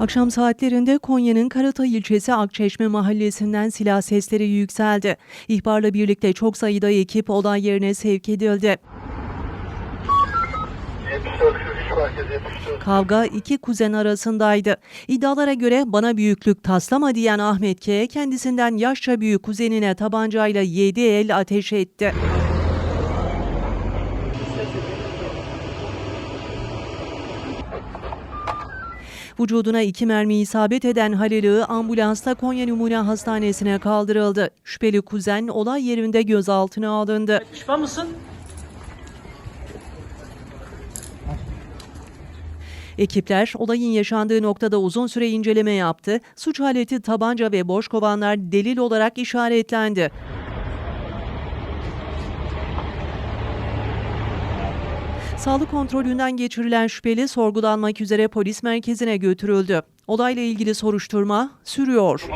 Akşam saatlerinde Konya'nın Karatay ilçesi Akçeşme mahallesinden silah sesleri yükseldi. İhbarla birlikte çok sayıda ekip olay yerine sevk edildi. 74 43 merkez 74. Kavga iki kuzen arasındaydı. İddialara göre bana büyüklük taslama diyen Ahmet K. kendisinden yaşça büyük kuzenine tabancayla 7 el ateş etti. Vücuduna iki mermi isabet eden Halil Iğı ambulansla Konya Numune Hastanesi'ne kaldırıldı. Şüpheli kuzen olay yerinde gözaltına alındı. Pişman mısın? Ekipler olayın yaşandığı noktada uzun süre inceleme yaptı. Suç aleti tabanca ve boş kovanlar delil olarak işaretlendi. Sağlık kontrolünden geçirilen şüpheli sorgulanmak üzere polis merkezine götürüldü. Olayla ilgili soruşturma sürüyor.